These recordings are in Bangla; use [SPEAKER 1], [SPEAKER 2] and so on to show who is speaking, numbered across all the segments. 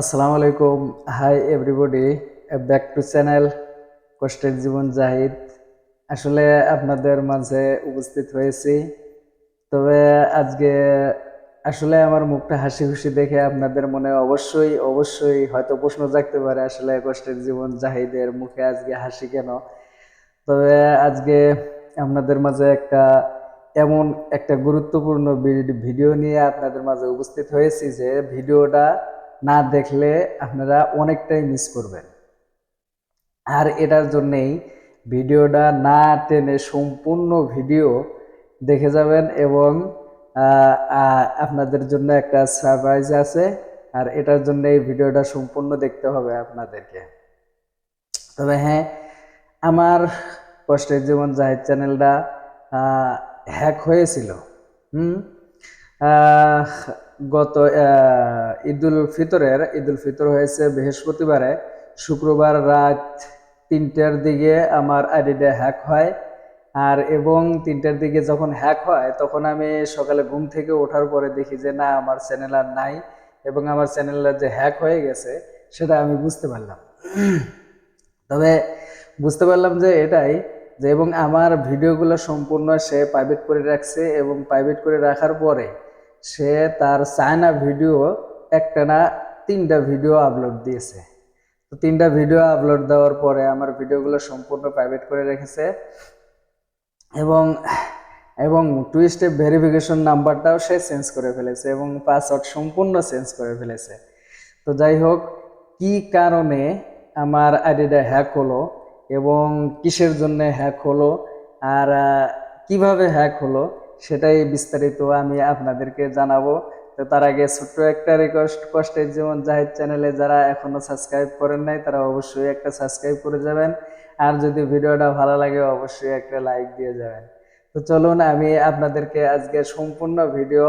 [SPEAKER 1] আসসালামু আলাইকুম। Hi everybody back to channel কষ্টের জীবন জাহিদ। আসলে আপনাদের মাঝে উপস্থিত হয়েছি। তবে আজকে আসলে আমার মুখটা হাসি খুশি দেখে আপনাদের মনে অবশ্যই অবশ্যই হয়তো প্রশ্ন জাগতে পারে, আসলে কষ্টের জীবন জাহিদের মুখে আজকে হাসি কেন? তবে আজকে আপনাদের মাঝে একটা এমন একটা গুরুত্বপূর্ণ ভিডিও নিয়ে আপনাদের মাঝে উপস্থিত হয়েছি যে ভিডিওটা না দেখলে আপনারা অনেকটাই মিস করবেন। আর এটার জন্যেই ভিডিওটা না টেনে সম্পূর্ণ ভিডিও দেখে যাবেন এবং আপনাদের জন্য একটা সারপ্রাইজ আছে, আর এটার জন্য এই ভিডিওটা সম্পূর্ণ দেখতে হবে আপনাদেরকে। তবে হ্যাঁ আমার কষ্টের জীবন জাহিদ চ্যানেলটা হ্যাক হয়েছিল। হুম? গত ঈদুল ফিতরের, ঈদুল ফিতর হয়েছে বৃহস্পতিবারে। শুক্রবার রাত তিনটার দিকে আমার আইডিটা হ্যাক হয়। আর এবং তিনটার দিকে যখন হ্যাক হয়, তখন আমি সকালে ঘুম থেকে ওঠার পরে দেখি যে, না, আমার চ্যানেল আর নাই এবং আমার চ্যানেলটা যে হ্যাক হয়ে গেছে, সেটা আমি বুঝতে পারলাম। তবে বুঝতে পারলাম যে এটাই যে, এবং আমার ভিডিওগুলো সম্পূর্ণ সে প্রাইভেট করে রাখছে এবং প্রাইভেট করে রাখার পরে সে তার চায়না ভিডিও একটা না তিনটা ভিডিও আপলোড দিয়েছে। তো তিনটা ভিডিও আপলোড দেওয়ার পরে আমার ভিডিওগুলো সম্পূর্ণ প্রাইভেট করে রেখেছে। এবং এবং টু স্টেপ ভেরিফিকেশন নাম্বারটাও সে চেঞ্জ করে ফেলেছে এবং পাসওয়ার্ড সম্পূর্ণ চেঞ্জ করে ফেলেছে। তো যাই হোক, কি কারণে আমার আইডিটা হ্যাক হলো এবং কিসের জন্য হ্যাক হলো আর কীভাবে হ্যাক হলো সেটাই বিস্তারিত আমি আপনাদেরকে জানাব। তো তার আগে ছোট্ট একটা রিকোয়েস্ট কষ্টের জীবন জাহিদ চ্যানেলে যারা এখনও সাবস্ক্রাইব করেন নাই, তারা অবশ্যই একটা সাবস্ক্রাইব করে যাবেন। আর যদি ভিডিওটা ভালো লাগে, অবশ্যই একটা লাইক দিয়ে যাবেন। তো চলুন, আমি আপনাদেরকে আজকে সম্পূর্ণ ভিডিও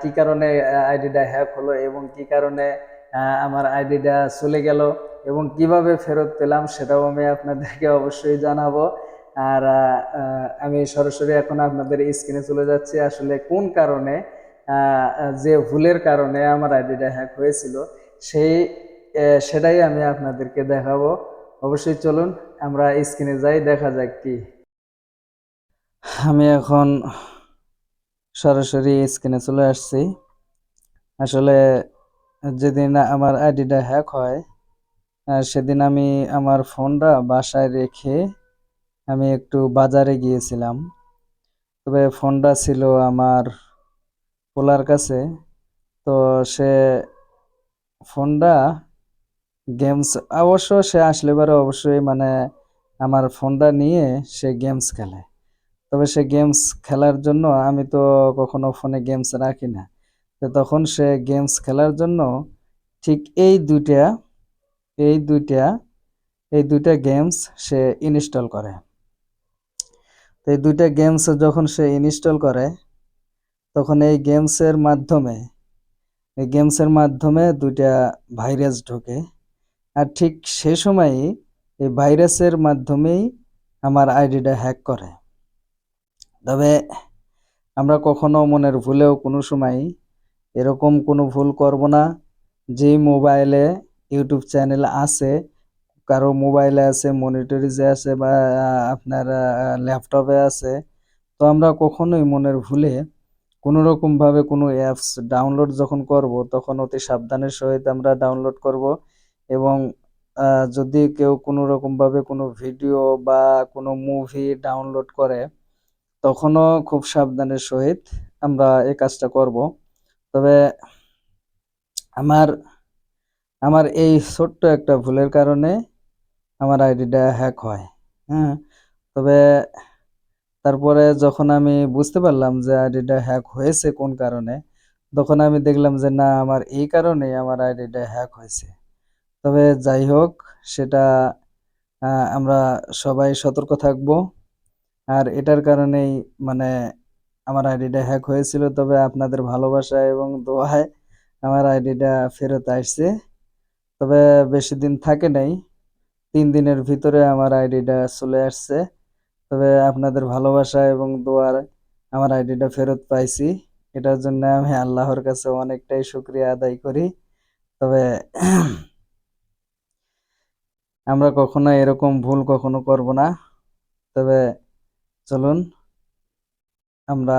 [SPEAKER 1] কি কারণে আইডিটা হ্যাক হলো এবং কি কারণে আমার আইডিটা চলে গেল এবং কীভাবে ফেরত পেলাম সেটাও আমি আপনাদেরকে অবশ্যই জানাব। আর আমি সরাসরি এখন আপনাদের স্ক্রিনে চলে যাচ্ছি। আসলে কোন কারণে যে ভুলের কারণে আমার আইডিটা হ্যাক হয়েছিল, সেই সেটাই আমি আপনাদেরকে দেখাবো। অবশ্যই চলুন, আমরা স্ক্রিনে যাই, দেখা যাক কি। আমি এখন সরাসরি স্ক্রিনে চলে আসছি। আসলে যেদিন আমার আইডিটা হ্যাক হয় সেদিন আমি আমার ফোনটা বাসায় রেখে আমি একটু বাজারে গিয়েছিলাম। তবে ফোনটা ছিল আমার পোলার কাছে। তো সে ফোনটা গেমস, অবশ্য সে আসলে পরে অবশ্যই মানে আমার ফোনটা নিয়ে সে গেমস খেলে। তবে সে গেমস খেলার জন্য আমি তো কখনো ফোনে গেমস রাখি না। তো তখন সে গেমস খেলার জন্য ঠিক এই দুইটা এই দুইটা এই দুইটা গেমস সে ইনস্টল করে। এই দুইটা গেমস যখন সে ইনস্টল করে, তখন এই গেমসের মাধ্যমে, এই গেমসের মাধ্যমে দুইটা ভাইরাস ঢোকে। আর ঠিক সে সময়ই এই ভাইরাসের মাধ্যমেই আমার আইডিটা হ্যাক করে। তবে আমরা কখনো মনের ভুলেও কোনো সময় এরকম কোনো ভুল করব না যে মোবাইলে ইউটিউব চ্যানেল আছে কারও মোবাইলে আছে মনিটরিজে আছে বা আপনার ল্যাপটপে আছে, তো আমরা কখনোই মনের ভুলে কোনো রকমভাবে কোনো অ্যাপস ডাউনলোড যখন করব, তখন অতি সাবধানের সহিত আমরা ডাউনলোড করব এবং যদি কেউ কোনো রকমভাবে কোনো ভিডিও বা কোনো মুভি ডাউনলোড করে, তখনও খুব সাবধানের সহিত আমরা এই কাজটা করব। তবে আমার আমার এই ছোট্ট একটা ভুলের কারণে আমার আইডিটা হ্যাক হয় হ্যাঁ? তবে তারপরে যখন আমি বুঝতে পারলাম যে আইডিটা হ্যাক হয়েছে কোন কারণে, তখন আমি দেখলাম যে না, আমার এই কারণেই আমার আইডিটা হ্যাক হয়েছে। তবে যাই হোক, সেটা আমরা সবাই সতর্ক থাকব। আর এটার কারণেই মানে আমার আইডিটা হ্যাক হয়েছিল, তবে আপনাদের ভালোবাসা এবং দোয়ায় আমার আইডিটা ফেরত আসছে। তবে বেশি দিন থাকে নাই তিন দিনের ভিতরে আমার আইডিটা চলে আসছে। তবে আপনাদের ভালোবাসা এবং দোয়ার আমার আইডিটা ফেরত পাইছি। এটার জন্য আমি আল্লাহর কাছে অনেকটাই শুক্রিয়া আদায় করি। তবে আমরা কখনো এরকম ভুল কখনো করব না। তবে চলুন, আমরা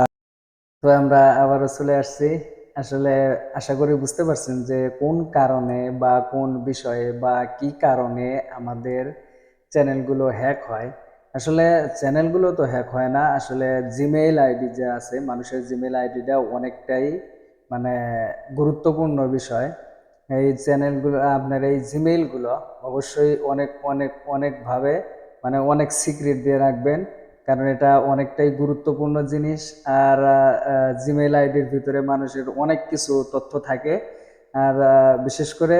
[SPEAKER 1] তো আমরা আবারও চলে আসছি। আসলে আশা করি বুঝতে পারছেন যে কোন কারণে বা কোন বিষয়ে বা কি কারণে আমাদের চ্যানেলগুলো হ্যাক হয়। আসলে চ্যানেলগুলো তো হ্যাক হয় না, আসলে জিমেইল আইডি যে আছে, মানুষের জিমেইল আইডিটা অনেকটাই মানে গুরুত্বপূর্ণ বিষয়। এই চ্যানেলগুলো, আপনার এই জিমেইলগুলো অবশ্যই অনেক অনেক, অনেকভাবে মানে অনেক সিক্রেট দিয়ে রাখবেন। কারণ এটা অনেকটাই গুরুত্বপূর্ণ জিনিস আর জিমেইল আইডির ভিতরে মানুষের অনেক কিছু তথ্য থাকে। আর বিশেষ করে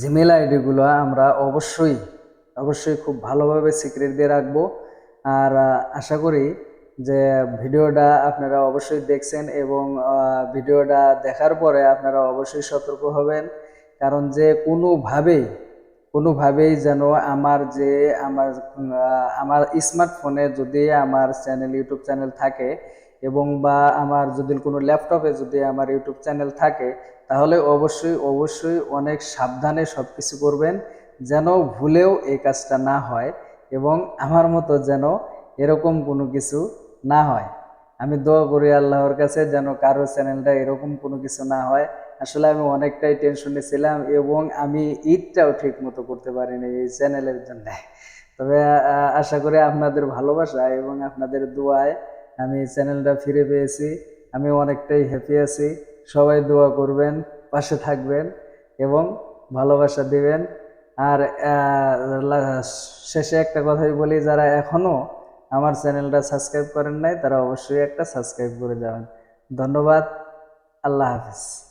[SPEAKER 1] জিমেইল আইডিগুলো আমরা অবশ্যই অবশ্যই খুব ভালোভাবে সিক্রেট দিয়ে রাখব। আর আশা করি যে ভিডিওটা আপনারা অবশ্যই দেখছেন এবং ভিডিওটা দেখার পরে আপনারা অবশ্যই সতর্ক হবেন। কারণ যে কোনোভাবেই কোনোভাবেই যেন আমার যে আমার আমার স্মার্টফোনে যদি আমার চ্যানেল ইউটিউব চ্যানেল থাকে এবং বা আমার যদি কোনো ল্যাপটপে যদি আমার ইউটিউব চ্যানেল থাকে, তাহলে অবশ্যই অবশ্যই অনেক সাবধানে সব কিছু করবেন যেন ভুলেও এই কাজটা না হয় এবং আমার মতো যেন এরকম কোনো কিছু না হয়। আমি দোয়া করি আল্লাহর কাছে যেন কারও চ্যানেলটা এরকম কোনো কিছু না হয়। আসলে আমি অনেকটাই টেনশনে ছিলাম এবং আমি ঈদটাও ঠিক মতো করতে পারিনি এই চ্যানেলের জন্য। তবে আশা করি আপনাদের ভালোবাসা এবং আপনাদের দোয়ায় আমি চ্যানেলটা ফিরে পেয়েছি। আমি অনেকটাই হ্যাপি আছি। সবাই দোয়া করবেন, পাশে থাকবেন এবং ভালোবাসা দিবেন। আর শেষে একটা কথাই বলি, যারা এখনও আমার চ্যানেলটা সাবস্ক্রাইব করেন নাই, তারা অবশ্যই একটা সাবস্ক্রাইব করে যাবেন। ধন্যবাদ। আল্লাহ হাফিজ।